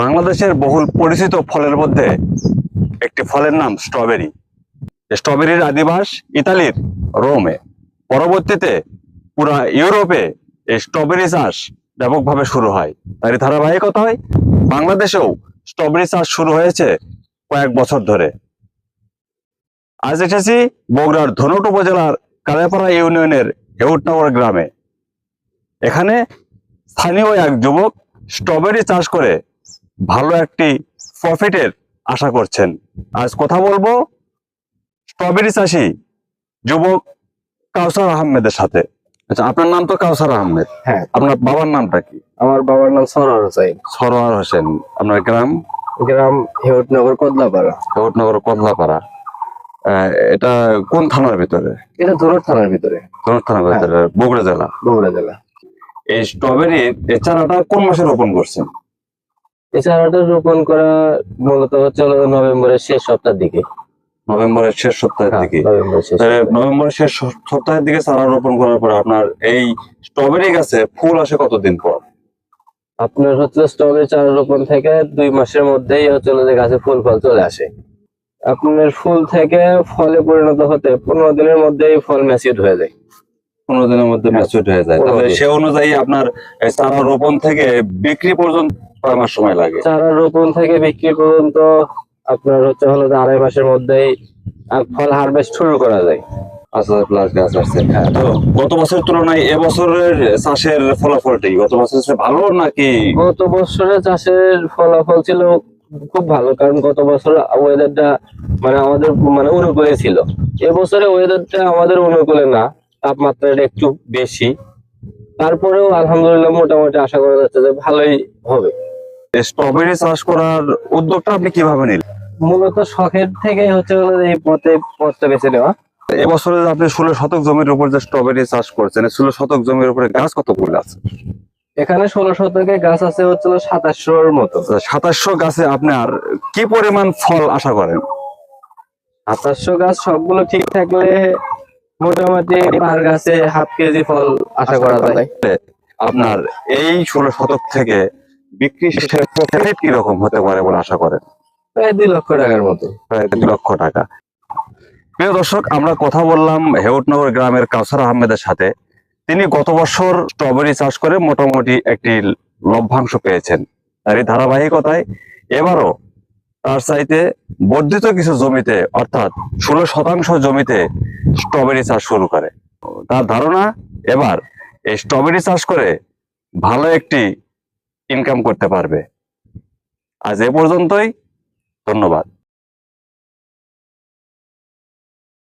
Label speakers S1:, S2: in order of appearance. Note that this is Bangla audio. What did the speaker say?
S1: বাংলাদেশের বহুল পরিচিত ফলের মধ্যে একটি ফলের নাম স্ট্রবেরি। স্ট্রবেরির আদিবাস ইতালির রোমে। পরবর্তীতে পুরা ইউরোপে এই স্ট্রবেরি চাষ ব্যাপকভাবে শুরু হয়। তারই ধারাবাহিকতা হয়, বাংলাদেশেও স্ট্রবেরি চাষ শুরু হয়েছে কয়েক বছর ধরে। আজ এসেছি বগুড়ার ধনুট উপজেলার কালেপাড়া ইউনিয়নের হেউটনগর গ্রামে। এখানে স্থানীয় এক যুবক স্ট্রবেরি চাষ করে ভালো একটি প্রফিটের আশা করছেন। আজ কথা বলব স্ট্রবেরি চাষি যুবক কাউসার আহমেদের সাথে। আচ্ছা আপনার নাম তো কাউসার আহমেদ।
S2: হ্যাঁ।
S1: আপনার বাবার নামটা কি?
S2: আমার বাবার নাম সরোয়ার হোসেন।
S1: সরোয়ার হোসেন। আপনার গ্রাম?
S2: গ্রাম হেউটনগর কদলাপাড়া।
S1: হেউটনগর কদলাপাড়া। আহ, এটা কোন থানার ভিতরে?
S2: এটা ধুরট থানার ভিতরে।
S1: ধনুট থানার ভিতরে বগুড়া জেলা।
S2: বগুড়া জেলা।
S1: এই স্ট্রবেরি চারাটা কোন মাসে রোপণ করছেন?
S2: এই চারাটা রোপণ করা মূলত হচ্ছে নভেম্বরের শেষ সপ্তাহের দিকে।
S1: নভেম্বরের শেষ সপ্তাহের
S2: হ্যাঁ,
S1: দিকে।
S2: নভেম্বরের শেষ
S1: সপ্তাহের দিকে। চারা রোপণ করার পর আপনার এই স্ট্রবেরি গাছে ফুল আসে কতদিন পর?
S2: আপনার হচ্ছে স্ট্রবেরি চারা রোপণ থেকে দুই মাসের মধ্যেই হচ্ছে যে গাছে ফুল ফল চলে আসে। আপনার ফুল থেকে ফলে পরিণত হতে পনেরো দিনের মধ্যেই ফল ম্যাচিউড হয়ে যায়।
S1: পনেরো দিনের মধ্যে ম্যাচুর হয়ে যায়। তাহলে সে অনুযায়ী আপনার চারা রোপণ থেকে বিক্রি পর্যন্ত মাস সময় লাগে।
S2: চারা রোপণ থেকে বিক্রি পর্যন্ত আপনার হচ্ছে হলো আড়াই মাসের মধ্যেই ফল হারভেস্ট শুরু করা যায়।
S1: আসছে। গত বছরের তুলনায় এবছরের চাষের ফলাফলটি গত বছর ভালো নাকি?
S2: গত চাষের ফলাফল ছিল খুব ভালো কারণ গত বছর ওয়েদারটা মানে আমাদের মানে অনুকূলে ছিল। এবছরে ওয়েদারটা আমাদের অনুকূলে না তাপমাত্রাটা একটু বেশি। তারপরেও আলহামদুলিল্লাহ মোটামুটি আশা করা যাচ্ছে যে ভালোই হবে।
S1: স্ট্রবেরি চাষ করার উদ্যোগটা আপনি কীভাবে নিলেন?
S2: মূলত শখের থেকে হচ্ছে এই পথে পথটা বেছে নেওয়া।
S1: এবছরে আপনি ষোলো শতক জমির উপর যে স্ট্রবেরি চাষ করছেন ষোলো শতক জমির উপরে গাছ কতগুলো আছে?
S2: এখানে ষোলো শতকে গাছ আছে হচ্ছে সাতাশশোর মতো।
S1: সাতাশশো গাছে আপনার কি পরিমাণ ফল আশা করেন?
S2: সাতাশশো গাছ সবগুলো ঠিক থাকলে মোটামুটি পার গাছে হাফ কেজি ফল আশা করা যায়।
S1: আপনার এই ষোলো শতক থেকে বিক্রি শেষে প্রফিট কীরকম হতে পারে বলে আশা করেন?
S2: প্রায় দুই লক্ষ টাকার মতো।
S1: প্রায় দুই লক্ষ টাকা। প্রিয় দর্শক আমরা কথা বললাম হেউটনগর গ্রামের কাউসার আহমেদের সাথে। তিনি গত বছর স্ট্রবেরি চাষ করে মোটামুটি একটি লভ্যাংশ পেয়েছেন আর এই ধারাবাহিকতায়। এবারও তার চাইতে বর্ধিত কিছু জমিতে অর্থাৎ ষোলো শতাংশ জমিতে স্ট্রবেরি চাষ শুরু করে। তার ধারণা এবার এই স্ট্রবেরি চাষ করে ভালো একটি ইনকাম করতে পারবে। আজ এ পর্যন্তই ধন্যবাদ।